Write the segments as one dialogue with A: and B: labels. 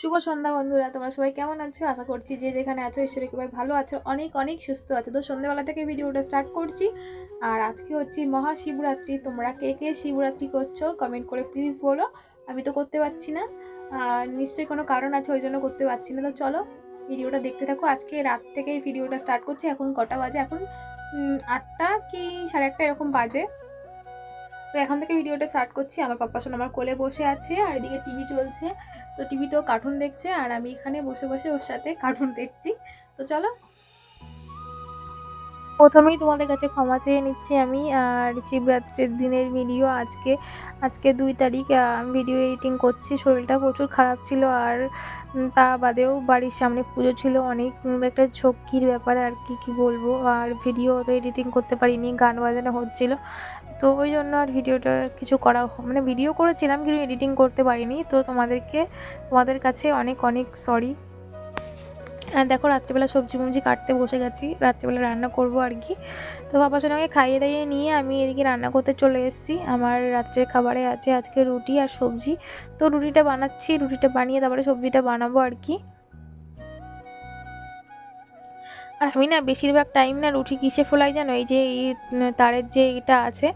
A: শুভ সন্ধ্যা বন্ধুরা, তোমরা সবাই কেমন আছো? আশা করছি যে যেখানে আছো ঈশ্বরের কৃপায় ভালো আছো, অনেক অনেক সুস্থ আছো। তো সন্ধ্যাবেলা থেকে ভিডিওটা স্টার্ট করছি। আর আজকে হচ্ছে মহাশিবরাত্রি। তোমরা কে কে শিবরাত্রি করছ? কমেন্ট করে প্লিজ বলো। আমি তো করতে পারছি না। আর নিশ্চয়ই কোনো কারণ আছে, ওই জন্য করতে পারছি না। তো চলো, ভিডিওটা দেখতে থাকো। আজকে রাত থেকেই ভিডিওটা স্টার্ট করছি। এখন কটা বাজে? এখন আটটা কি সাড়ে আটটা এরকম বাজে। তো এখন থেকে ভিডিওটা স্টার্ট করছি। আমার পাপ্পা শোন, আমার কোলে বসে আছে আর এদিকে টিভি চলছে। তো টিভিতেও কার্টুন দেখছে আর আমি এখানে বসে বসে ওর সাথে কার্টুন দেখছি। তো চলো। প্রথমেই তোমাদের কাছে ক্ষমা চেয়ে নিচ্ছি আমি, আর শিবরাত্রির দিনের ভিডিও আজকে আজকে দুই তারিখ ভিডিও এডিটিং করছি, শরীরটা প্রচুর খারাপ ছিল আর তা বাদেও বাড়ির সামনে পুজো ছিল, অনেক একটা ঝক্কির ব্যাপার আর কি কি বলব, আর ভিডিও তো এডিটিং করতে পারিনি, গান বাজানো হচ্ছিল। তো ওই জন্য আর ভিডিওটা কিছু করা মানে ভিডিও করেছিলাম, কিন্তু এডিটিং করতে পারিনি, তো তোমাদেরকে, তোমাদের কাছে অনেক অনেক সরি আর দেখো, রাত্রিবেলা সবজি মবজি কাটতে বসে গেছি। রাত্রিবেলা রান্না করব আর কি। তো বাবার সঙ্গে খাইয়ে দাইয়ে নিয়ে আমি এদিকে রান্না করতে চলে এসেছি। আমার রাত্রের খাবারে আছে আজকে রুটি আর সবজি। তো রুটিটা বানাচ্ছি, রুটিটা বানিয়ে তারপরে সবজিটা বানাবো আর কি। আর আমি না বেশিরভাগ টাইম না রুটি কিসে ফোলাই জানো? এই যে এই তারের যে এটা আছে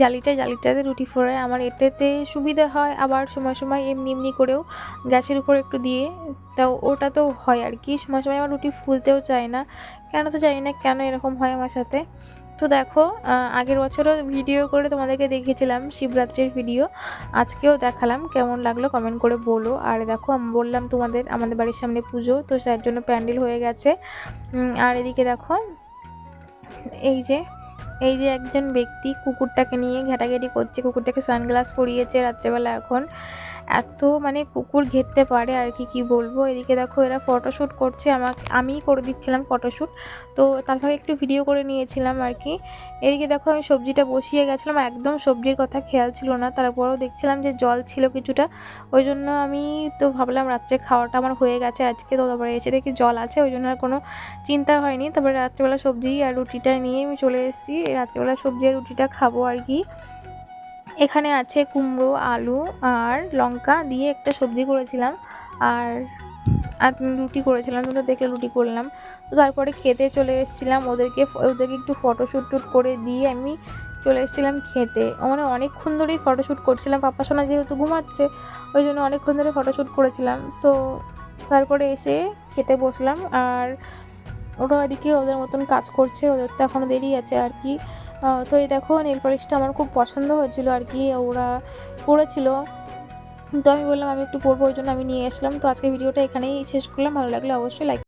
A: জালিটা জালিটাতে রুটি ফোলাই আমার এটাতে সুবিধা হয়, আবার সময় সময় এমনি এমনি করেও গ্যাসের উপর একটু দিয়ে তা ওটা তো হয় আর কি। সময় সময় আমার রুটি ফুলতেও চায় না। কেন তো চাই না কেন এরকম হয় আমার সাথে। তো দেখো আগের বছরও ভিডিও করে তোমাদেরকে দেখিয়েছিলাম শিবরাত্রির ভিডিও আজকেও দেখালাম, কেমন লাগল কমেন্ট করে বলো। আর দেখো, আমি বললাম তোমাদের, আমাদের বাড়ির সামনে পুজো, তো তার জন্য প্যান্ডেল হয়ে গেছে। আর এদিকে দেখো, এই যে এই যে একজন ব্যক্তি কুকুরটাকে নিয়ে ঘেটাঘেটি করছে, কুকুরটাকে সানগ্লাস পরিয়েছে রাত্রেবেলা এখন। এত মানে কুকুর ঘেরতে পারে আর কি কি বলব? এদিকে দেখো এরা ফটোশ্যুট করছে, আমাকে, আমিই করে দিচ্ছিলাম ফটোশ্যুট তো তারপরে একটু ভিডিও করে নিয়েছিলাম আর কি। এদিকে দেখো আমি সবজিটা বসিয়ে গেছিলাম, একদম সবজির কথা খেয়াল ছিল না। তারপরেও দেখছিলাম যে জল ছিল কিছুটা, ওই জন্য আমি তো ভাবলাম রাত্রে খাওয়াটা আমার হয়ে গেছে আজকে। তো তারপরে এসে দেখি জল আছে, ওই জন্য আর কোনো চিন্তা হয়নি। তারপরে রাত্রেবেলা সবজি আর রুটিটা নিয়ে আমি চলে এসেছি। রাত্রেবেলা সবজি রুটিটা খাব আর কি। এখানে আছে কুমড়ো, আলু আর লঙ্কা দিয়ে একটা সবজি করেছিলাম। আর আর রুটি করেছিলাম, তোমরা দেখলে রুটি করলাম। তো তারপরে খেতে চলে এসেছিলাম ওদেরকে ওদেরকে একটু ফটোশ্যুট টুট করে দিয়ে আমি চলে এসেছিলাম খেতে। মানে অনেকক্ষণ ধরেই ফটোশ্যুট করছিলাম, পাপা সোনা যেহেতু ঘুমাচ্ছে, ওই জন্য অনেকক্ষণ ধরে ফটোশ্যুট করেছিলাম। তো তারপরে এসে খেতে বসলাম। আর ওরা এদিকে ওদের মতন কাজ করছে, ওদের তো এখনও দেরি আছে আর কি। তো এই দেখো নেল পালিশটা আমার খুব পছন্দ হয়েছিল আর কি, ওরা পড়েছিল। তো আমি বললাম আমি একটু পরবো ওই জন্য আমি নিয়ে আসলাম। তো আজকে ভিডিওটা এখানেই শেষ করলাম। ভালো লাগলে অবশ্যই লাইক